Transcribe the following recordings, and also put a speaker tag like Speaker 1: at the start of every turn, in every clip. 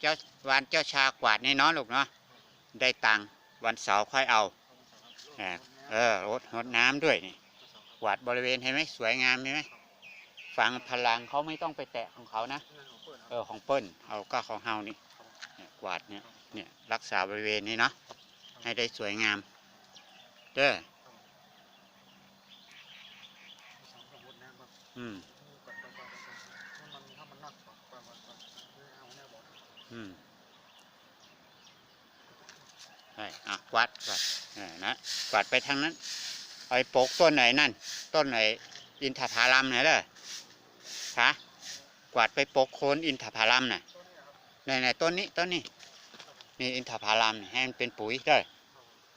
Speaker 1: เจ้าวานเจ้าชากวาดนี่เนาะลูกเนาะได้ตังวันเสาร์ค่อยเอาเออเออรดรดน้ำด้วยนี่กวาดบริเวณเห็นไหมสวยงามเห็นไหมฝังพลังเขาไม่ต้องไปแตะของเขานะเออของเปิ้ลเอาก็ของเฮานี่กวาดเนี่ยเนี่ยรักษาบริเวณนี้เนาะให้ได้สวยงามเด้ออืม อืมใช่อะกวาดกวาดเออนะกวาดไปทางนั้นเอาไปลูกต้นไหนนั่น ต้นไหนอินทผลัมไหนเด้อคะกวาดไปปลูกโคนอินทผลัมน่ะไหนไหนต้นนี้ต้นนี้นี่อินทผลัมให้มันเป็นปุ๋ยเด้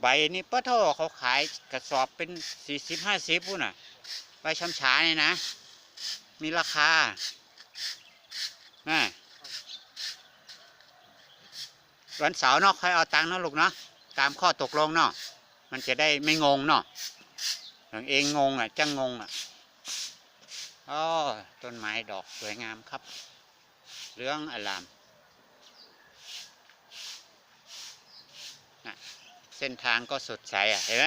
Speaker 1: ใบนี่ปะโทเขาขายกระสอบเป็นสี่สิบห้าสิบพุ่นน่ะใบช้ำฉาเนี่ยนะ มีราคาน่ะ วันเสาร์เนาะค่อยเอาตังค์เนาะลูกเนาะตามข้อตกลงเนาะมันจะได้ไม่งงเนาะอย่างเองงงอะจังงงอะอ๋อต้นไม้ดอกสวยงามครับ เรื่องอลามนะเส้นทางก็สดใสอะเห็นไหม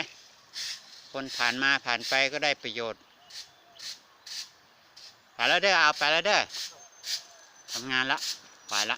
Speaker 1: คนผ่านมาผ่านไปก็ได้ประโยชน์ไปแล้วเด้อเอาไปแล้วเด้อทำงานละไปละ